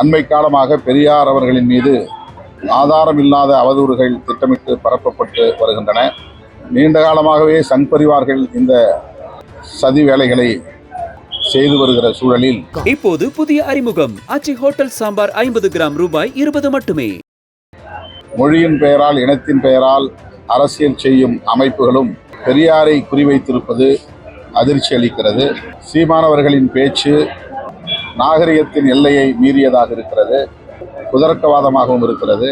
அண்மை காலமாக பெரியார் அவர்களின் மீது ஆதாரம் இல்லாத அவதூறுகள் திட்டமிட்டு பரப்பப்பட்டு வருகின்றன. நீண்ட காலமாகவே சங் பரிவார்கள் இந்த சதி வேலைகளை செய்து வருகிற சூழலில் இப்போது புதிய அறிமுகம். அச்சி ஹோட்டல் சாம்பார் ஐம்பது கிராம் ரூபாய் இருபது மட்டுமே. மொழியின் பெயரால் இனத்தின் பெயரால் அரசியல் செய்யும் அமைப்புகளும் பெரியாரை குறிவைத்திருப்பது அதிர்ச்சி அளிக்கிறது சீமானவர்களின் பேச்சு நாகரிகத்தின் எல்லையை மீறியதாக இருக்கிறது குதர்க்கவாதமாகவும் இருக்கிறது.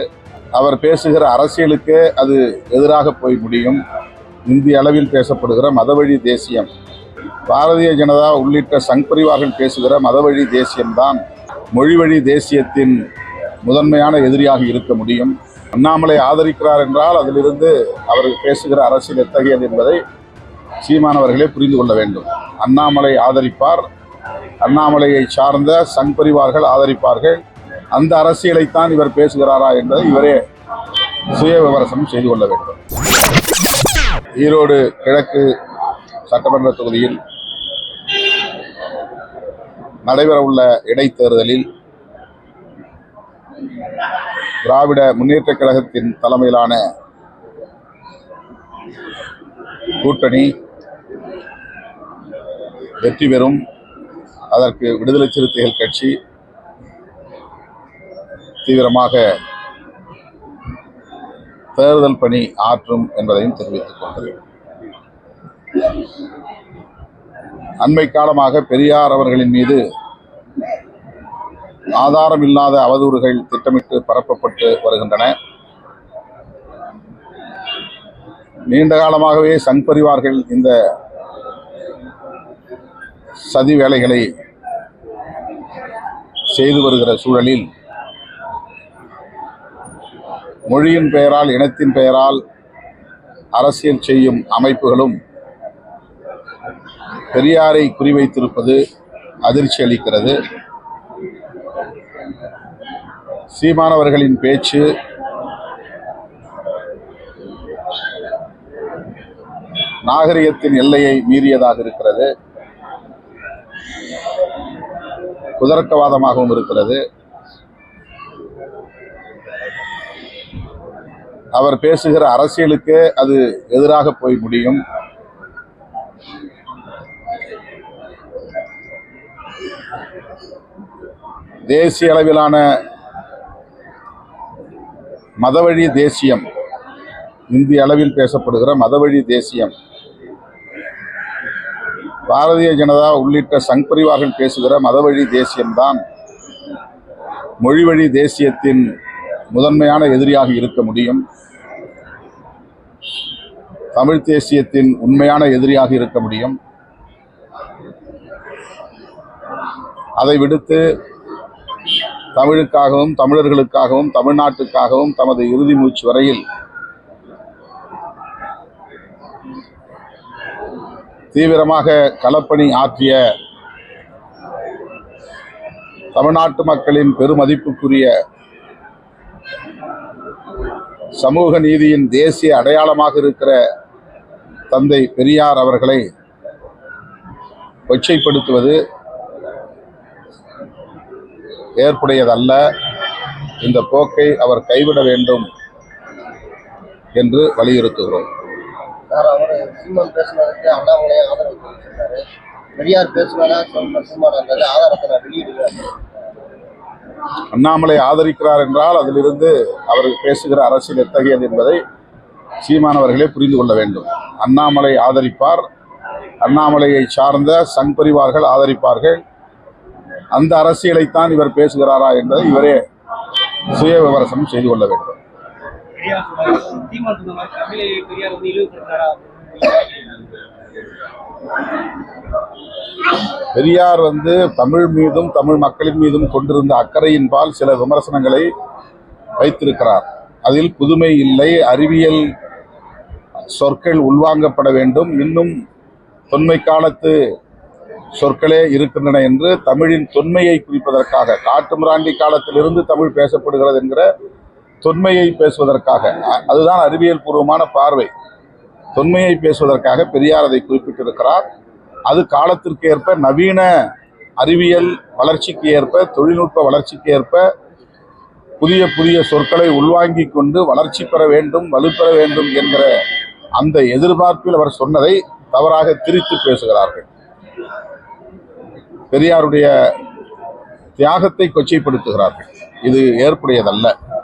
அவர் பேசுகிற அரசியலுக்கே அது எதிராக போய் முடியும். இந்திய அளவில் பேசப்படுகிற மதவழி தேசியம். பாரதிய ஜனதா உள்ளிட்ட சங் பரிவார்கள் பேசுகிற மதவழி தேசியம்தான் மொழிவழி தேசியத்தின் முதன்மையான எதிரியாக இருக்க முடியும். அண்ணாமலை ஆதரிக்கிறார் என்றால் அதிலிருந்து அவர் பேசுகிற அரசியல் எத்தகையது என்பதை சீமானவர்களே புரிந்து கொள்ள வேண்டும். அண்ணாமலை ஆதரிப்பார் அண்ணாமலையை சார்ந்த சங் பரிவார்கள் ஆதரிப்பார்கள். அந்த அரசியலைத்தான் இவர் பேசுகிறாரா என்பதை இவரே சுய விமர்சனம் செய்து கொள்ள வேண்டும். ஈரோடு கிழக்கு சட்டமன்ற தொகுதியில் நடைபெறவுள்ள இடைத்தேர்தலில் திராவிட முன்னேற்றக் கழகத்தின் தலைமையிலான கூட்டணி வெற்றி பெறும். அதற்கு விடுதலை சிறுத்தைகள் கட்சி தீவிரமாக தேர்தல் பணி ஆற்றும் என்பதையும் தெரிவித்துக் கொண்டது அண்மை காலமாக பெரியார் அவர்களின் மீது ஆதாரம் இல்லாத அவதூறுகள் திட்டமிட்டு பரப்பப்பட்டு வருகின்றன. நீண்ட காலமாகவே சங் பரிவார்கள் இந்த சதி வேலைகளை செய்து வருகிற சூழலில் மொழியின் பெயரால் இனத்தின் பெயரால் அரசியல் செய்யும் அமைப்புகளும் பெரியாரை குறிவைத்திருப்பது அதிர்ச்சி அளிக்கிறது. சீமானவர்களின் பேச்சு நாகரிகத்தின் எல்லையை மீறியதாக இருக்கிறது. குதர்க்கவாதமாகவும் இருக்கிறது. அவர் பேசுகிற அரசியலுக்கு அது எதிராக போய் முடியும். தேசிய அளவிலான மதவழி தேசியம் இந்திய அளவில் பேசப்படுகிற மதவழி தேசியம் பாரதிய ஜனதா உள்ளிட்ட சங் பரிவார்கள் பேசுகிற மதவழி தேசியம்தான் மொழிவழி தேசியத்தின் முதன்மையான எதிரியாக இருக்க முடியும். தமிழ் தேசியத்தின் உண்மையான எதிரியாக இருக்க முடியும். அதை விடுத்து தமிழுக்காகவும் தமிழர்களுக்காகவும் தமிழ்நாட்டுக்காகவும் தமது இறுதி மூச்சு வரையில் தீவிரமாக களப்பணி ஆற்றிய தமிழ்நாட்டு மக்களின் பெருமதிப்புக்குரிய சமூக நீதியின் தேசிய அடையாளமாக இருக்கிற தந்தை பெரியார் அவர்களை கொச்சைப்படுத்துவது ஏற்புடையதல்ல. இந்த போக்கை அவர் கைவிட வேண்டும் என்று வலியுறுத்துகிறோம். சார் அவர் சீமான் பேசுனதுக்கு அண்ணாமலை ஆதரவு தெரிவிச்சிருக்காரு பெரியார் பேசுனதா சீமான் அந்த ஆதாரத்தை நான் வெளியிடுவேன் அண்ணாமலை ஆதரிக்கிறார் என்றால் அதிலிருந்து அவர் பேசுகிற அரசியல் எத்தகையது என்பதை சீமானவர்களே புரிந்து கொள்ள வேண்டும். அண்ணாமலை ஆதரிப்பார். அண்ணாமலையை சார்ந்த சங் பரிவார்கள் ஆதரிப்பார்கள். அந்த அரசியலைத்தான் இவர் பேசுகிறாரா என்பதை இவரே சுய விமர்சனம் செய்து கொள்ள வேண்டும். பெரியார் வந்து வந்து தமிழ் மீதும் தமிழ் மக்களின் மீதும் கொண்டிருந்த அக்கறையின்பால் சில விமர்சனங்களை வைத்திருக்கிறார். அதில் புதுமை இல்லை அறிவியல் சொற்கள் உள்வாங்கப்பட வேண்டும் இன்னும் தொன்மை காலத்து சொற்களே இருக்கின்றன என்று தமிழின் தொன்மையை குறிப்பதற்காக காட்டுமிராண்டி காலத்திலிருந்து தமிழ் பேசப்படுகிறது என்கிற தொன்மையை பேசுவதற்காக அதுதான் அறிவியல் பூர்வமான பார்வை. தொன்மையை பேசுவதற்காக பெரியார் அதை குறிப்பிட்டிருக்கிறார். அது காலத்திற்கு ஏற்ப நவீன அறிவியல் வளர்ச்சிக்கு ஏற்ப தொழில்நுட்ப வளர்ச்சிக்கு ஏற்ப புதிய புதிய சொற்களை உள்வாங்கிக் கொண்டு வளர்ச்சி பெற வேண்டும் வலுப்பெற வேண்டும் என்கிற அந்த எதிர்பார்ப்பில் அவர் சொன்னதை தவறாக திரித்து பேசுகிறார்கள். பெரியாருடைய தியாகத்தை கொச்சைப்படுத்துகிறார்கள். இது ஏற்புடையதல்ல.